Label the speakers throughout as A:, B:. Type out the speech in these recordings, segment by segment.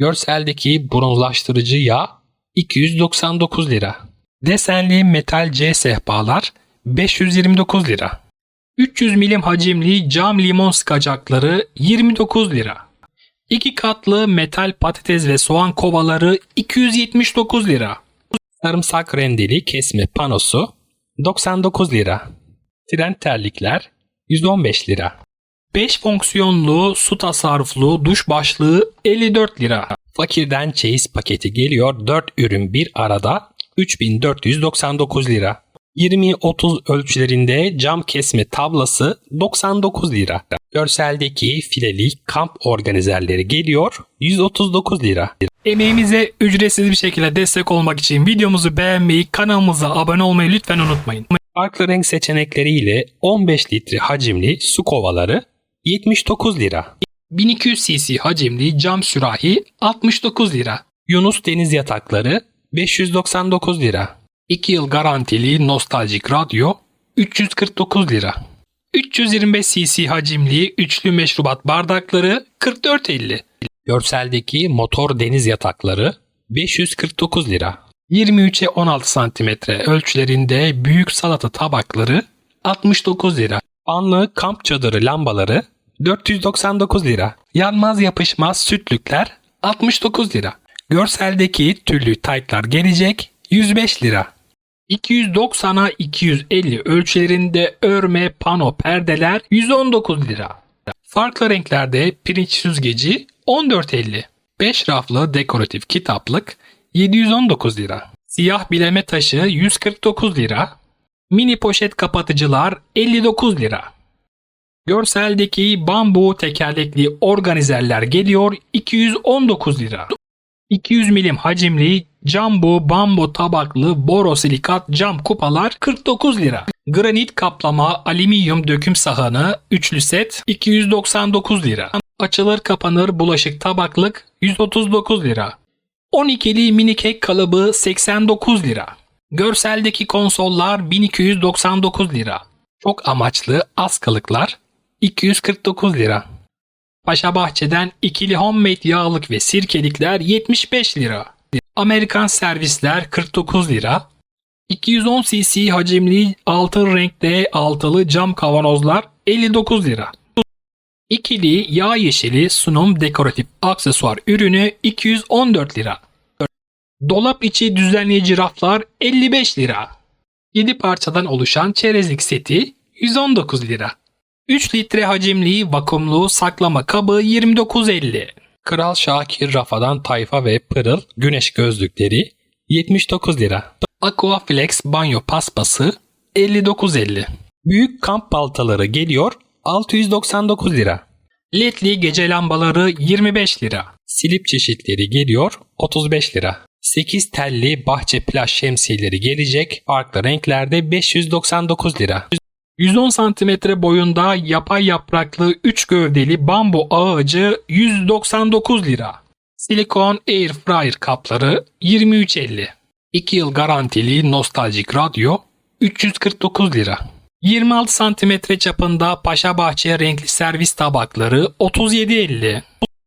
A: Görseldeki bronzlaştırıcı yağ 299 lira. Desenli metal C sehpalar 529 lira. 300 milim hacimli cam limon sıkacakları 29 lira. 2 katlı metal patates ve soğan kovaları 279 lira. Sarımsak rendeli kesme panosu 99 lira. Tren terlikler 115 lira. 5 fonksiyonlu su tasarruflu duş başlığı 54 lira. Fakirden çeyiz paketi geliyor 4 ürün bir arada 3499 lira. 20-30 ölçülerinde cam kesme tablası 99 lira. Görseldeki fileli kamp organizerleri geliyor 139 lira. Emeğimize ücretsiz bir şekilde destek olmak için videomuzu beğenmeyi, kanalımıza abone olmayı lütfen unutmayın. Farklı renk seçenekleriyle 15 litre hacimli su kovaları 79 lira. 1200 cc hacimli cam sürahi 69 lira. Yunus deniz yatakları 599 lira. 2 yıl garantili nostaljik radyo 349 lira. 325 cc hacimli üçlü meşrubat bardakları 44.50. Görseldeki motor deniz yatakları 549 lira. 23'e 16 cm ölçülerinde büyük salata tabakları 69 lira. Anlı kamp çadırı lambaları 499 lira. Yanmaz yapışmaz sütlükler 69 lira. Görseldeki tüllü taytlar gelecek 105 lira. 290'a 250 ölçülerinde örme pano perdeler 119 lira. Farklı renklerde pirinç süzgeci 14.50. 5 raflı dekoratif kitaplık 719 lira. Siyah bileme taşı 149 lira. Mini poşet kapatıcılar 59 lira. Görseldeki bambu tekerlekli organizerler geliyor 219 lira. 200 milim hacimli Jumbo bambu tabaklı borosilikat cam kupalar 49 lira. Granit kaplama alüminyum döküm sahanı üçlü set 299 lira. Açılır kapanır bulaşık tabaklık 139 lira. 12'li mini kek kalıbı 89 lira. Görseldeki konsollar 1299 lira. Çok amaçlı askılıklar 249 lira. Paşa Bahçe'den ikili homemade yağlık ve sirkelikler 75 lira. Amerikan servisler 49 lira. 210 cc hacimli altın renkte altılı cam kavanozlar 59 lira. İkili yağ yeşili sunum dekoratif aksesuar ürünü 214 lira. Dolap içi düzenleyici raflar 55 lira. 7 parçadan oluşan çerezlik seti 119 lira. 3 litre hacimli vakumlu saklama kabı 29.50. Kral Şakir Rafa'dan tayfa ve pırıl güneş gözlükleri 79 lira. Aquaflex banyo paspası 59.50. Büyük kamp baltaları geliyor 699 lira. Ledli gece lambaları 25 lira. Silip çeşitleri geliyor 35 lira. 8 telli bahçe plaj şemsiyeleri gelecek farklı renklerde 599 lira. 110 cm boyunda yapay yapraklı 3 gövdeli bambu ağacı 199 lira. Silikon Air Fryer kapları 23.50. 2 yıl garantili nostaljik radyo 349 lira. 26 cm çapında Paşa Bahçe renkli servis tabakları 37.50.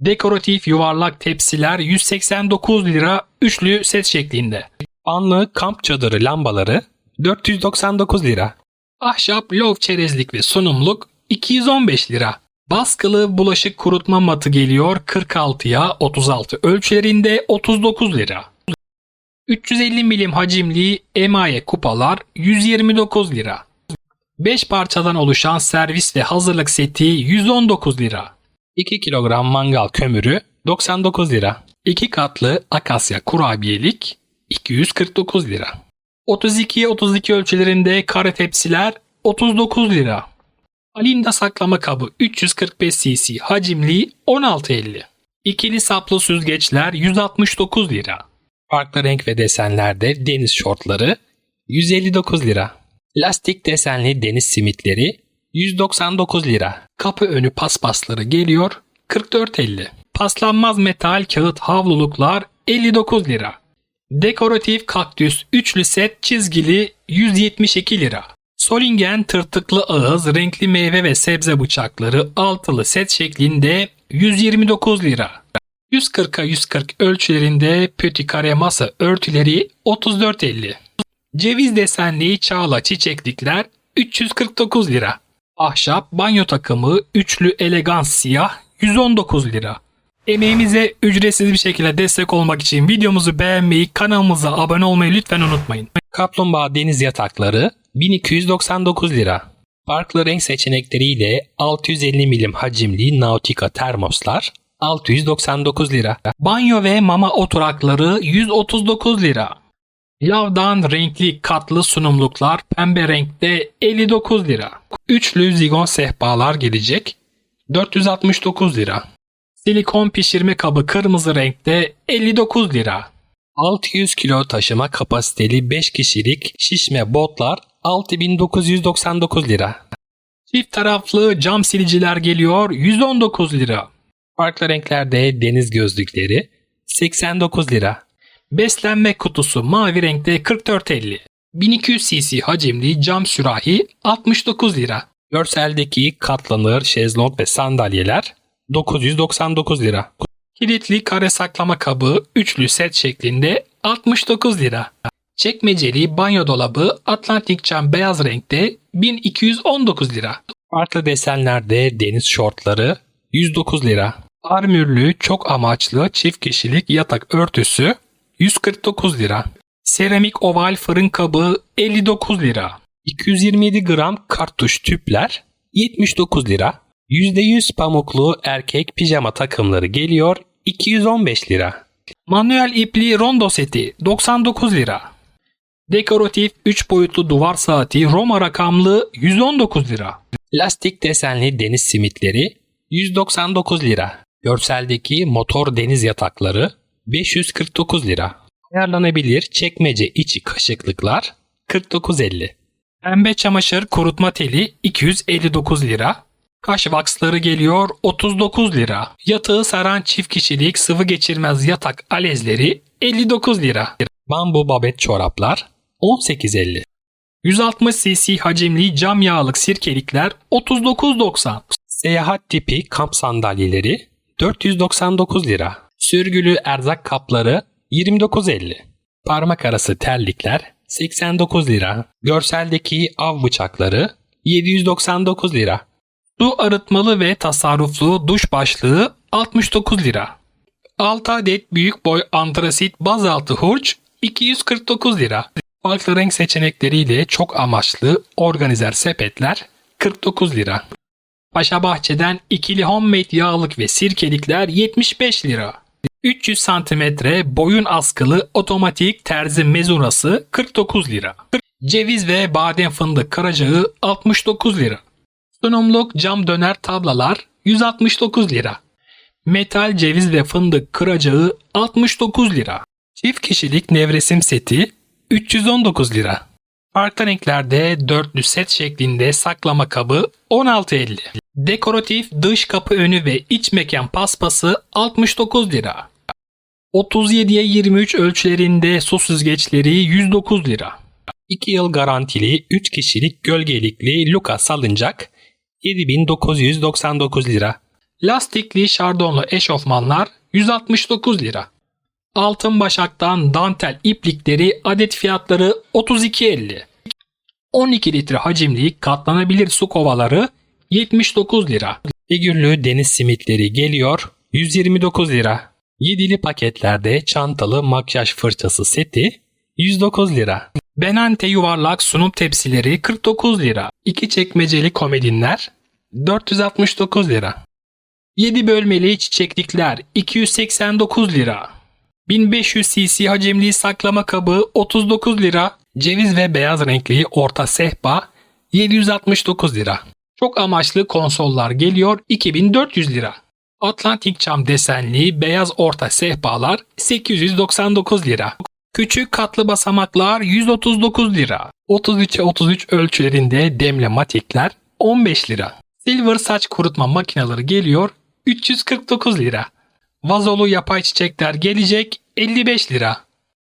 A: Dekoratif yuvarlak tepsiler 189 lira üçlü set şeklinde. Anlı kamp çadırı lambaları 499 lira. Ahşap lov çerezlik ve sunumluk 215 lira. Baskılı bulaşık kurutma matı geliyor 46'ya 36 ölçülerinde 39 lira. 350 milim hacimli emaye kupalar 129 lira. 5 parçadan oluşan servis ve hazırlık seti 119 lira. 2 kilogram mangal kömürü 99 lira. 2 katlı akasya kurabiyelik 249 lira. 32'ye 32 ölçülerinde kare tepsiler 39 lira. Alinda saklama kabı 345 cc hacimli 16.50. İkili saplı süzgeçler 169 lira. Farklı renk ve desenlerde deniz şortları 159 lira. Lastik desenli deniz simitleri 199 lira. Kapı önü paspasları geliyor 44.50. Paslanmaz metal kağıt havluluklar 59 lira. Dekoratif kaktüs üçlü set çizgili 172 lira. Solingen tırtıklı ağız renkli meyve ve sebze bıçakları altılı set şeklinde 129 lira. 140'a 140 ölçülerinde pöti kare masa örtüleri 34.50. Ceviz desenli çağla çiçeklikler 349 lira. Ahşap banyo takımı üçlü elegans siyah 119 lira. Emeğimize ücretsiz bir şekilde destek olmak için videomuzu beğenmeyi, kanalımıza abone olmayı lütfen unutmayın. Kaplumbağa deniz yatakları 1299 lira. Farklı renk seçenekleriyle 650 milim hacimli Nautica termoslar 699 lira. Banyo ve mama oturakları 139 lira. Lavdan renkli katlı sunumluklar pembe renkte 59 lira. Üçlü zigon sehpalar gelecek 469 lira. Silikon pişirme kabı kırmızı renkte 59 lira. 600 kilo taşıma kapasiteli 5 kişilik şişme botlar 6999 lira. Çift taraflı cam siliciler geliyor 119 lira. Farklı renklerde deniz gözlükleri 89 lira. Beslenme kutusu mavi renkte 44.50. 1200 cc hacimli cam sürahi 69 lira. Görseldeki katlanır şezlong ve sandalyeler 999 lira. Kilitli kare saklama kabı üçlü set şeklinde 69 lira. Çekmeceli banyo dolabı Atlantik cam beyaz renkte 1219 lira. Farklı desenlerde deniz şortları 109 lira. Armürlü çok amaçlı çift kişilik yatak örtüsü 149 lira. Seramik oval fırın kabı 59 lira. 227 gram kartuş tüpler 79 lira. %100 pamuklu erkek pijama takımları geliyor 215 lira. Manuel ipli rondo seti 99 lira. Dekoratif 3 boyutlu duvar saati Roma rakamlı 119 lira. Lastik desenli deniz simitleri 199 lira. Görseldeki motor deniz yatakları 549 lira. Ayarlanabilir çekmece içi kaşıklıklar 49.50. Pembe çamaşır kurutma teli 259 lira. Kaş vaksları geliyor 39 lira. Yatağı saran çift kişilik sıvı geçirmez yatak alezleri 59 lira. Bambu babet çoraplar 18.50. 160 cc hacimli cam yağlık sirkelikler 39.90. Seyahat tipi kamp sandalyeleri 499 lira. Sürgülü erzak kapları 29.50. Parmak arası terlikler 89 lira. Görseldeki av bıçakları 799 lira. Su arıtmalı ve tasarruflu duş başlığı 69 lira. 6 adet büyük boy antrasit bazaltı hurç 249 lira. Farklı renk seçenekleriyle çok amaçlı organizer sepetler 49 lira. Paşa Bahçe'den ikili homemade yağlık ve sirkelikler 75 lira. 300 santimetre boyun askılı otomatik terzi mezurası 49 lira. Ceviz ve badem fındık karacağı 69 lira. Sunumluk cam döner tablalar 169 lira. Metal ceviz ve fındık kıracağı 69 lira. Çift kişilik nevresim seti 319 lira. Farklı renklerde dörtlü set şeklinde saklama kabı 16.50. Dekoratif dış kapı önü ve iç mekan paspası 69 lira. 37'ye 23 ölçülerinde su süzgeçleri 109 lira. 2 yıl garantili 3 kişilik gölgelikli Luka salıncak 7999 lira. Lastikli şardonlu eşofmanlar 169 lira. Altın başaktan dantel iplikleri adet fiyatları 32.50. 12 litre hacimli katlanabilir su kovaları 79 lira. Figürlü deniz simitleri geliyor 129 lira. Yedili paketlerde çantalı makyaj fırçası seti 109 lira. Benante yuvarlak sunum tepsileri 49 lira. 2 çekmeceli komedinler 469 lira. 7 bölmeli çiçeklikler 289 lira. 1500 cc hacimli saklama kabı 39 lira. Ceviz ve beyaz renkli orta sehpa 769 lira. Çok amaçlı konsollar geliyor 2400 lira. Atlantik cam desenli beyaz orta sehpalar 899 lira. Küçük katlı basamaklar 139 lira. 33'e 33 ölçülerinde demle matikler 15 lira. Silver saç kurutma makineleri geliyor 349 lira. Vazolu yapay çiçekler gelecek 55 lira.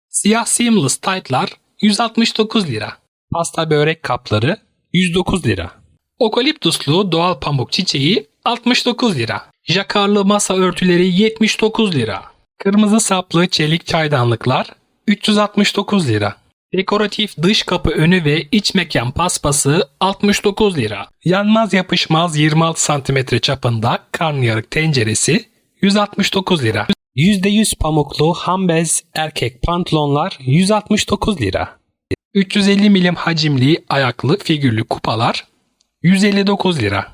A: Siyah seamless tight'lar 169 lira. Pasta börek kapları 109 lira. Okaliptuslu doğal pamuk çiçeği 69 lira. Jakarlı masa örtüleri 79 lira. Kırmızı saplı çelik çaydanlıklar 369 lira. Dekoratif dış kapı önü ve iç mekan paspası 69 lira. Yanmaz yapışmaz 26 cm çapında karnıyarık tenceresi 169 lira. %100 pamuklu hambez erkek pantolonlar 169 lira. 350 milim hacimli ayaklı figürlü kupalar 159 lira.